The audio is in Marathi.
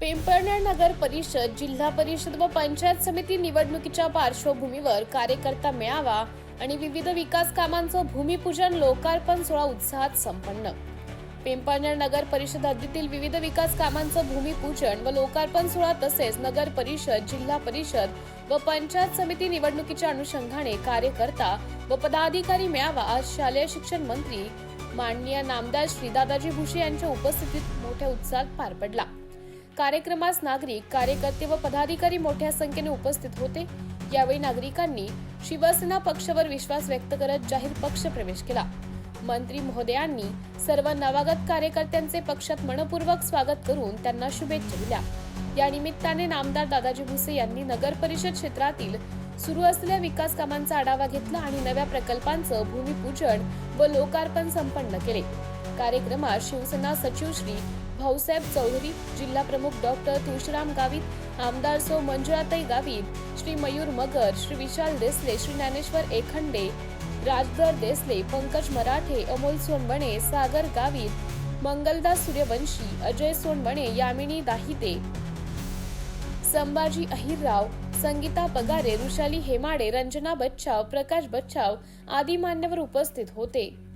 पिंपळनेर नगर परिषद जिल्हा परिषद व पंचायत समिती निवडणुकीच्या पार्श्वभूमीवर कार्यकर्ता मेळावा आणि विविध विकास कामांचं भूमिपूजन लोकार्पण सोहळा उत्साहात संपन्न. पिंपळनेर नगर परिषद हद्दीतील विविध विकास कामांचं भूमिपूजन व लोकार्पण सोहळा तसेच नगर परिषद जिल्हा परिषद व पंचायत समिती निवडणुकीच्या अनुषंगाने कार्यकर्ता व पदाधिकारी मेळावा आज शालेय शिक्षण मंत्री माननीय नामदार श्री दादाजी भुसे यांच्या उपस्थितीत मोठ्या उत्साहात पार पडला. कार्यक्रमास नागरिक कार्यकर्ते व पदाधिकारी मोठ्या संख्येने उपस्थित होते. यावेळी नागरिकांनी शिवसेना पक्षावर विश्वास व्यक्त करत जाहीर पक्ष प्रवेश केला. मंत्री महोदयांनी सर्व नवागत कार्यकर्त्यांचे पक्षात मनपूर्वक स्वागत करून त्यांना शुभेच्छा दिल्या. या निमित्ताने नामदार दादाजी भुसे यांनी नगर परिषद क्षेत्रातील सुरू असलेल्या विकास कामांचा आढावा घेतला आणि नव्या प्रकल्पांचं भूमिपूजन व लोकार्पण संपन्न केले. कार्यक्रमात शिवसेना सचिव श्री भाऊसाहेब चौधरी जिल्हा प्रमुख डॉक्टर तुळशीराम गावित आमदार सो मंजुळाताई गावित श्री मयूर मगर श्री विशाल देसले श्री ज्ञानेश्वर एखंडे राजधर देसले पंकज मराठे अमोल सोनबणे सागर गावित मंगलदास सूर्यवंशी अजय सोनबणे यामिनी दाहिते संभाजी अहिरराव संगीता पगारे ऋषाली हेमाडे रंजना बच्चाव प्रकाश बच्चाव आदी मान्यवर उपस्थित होते.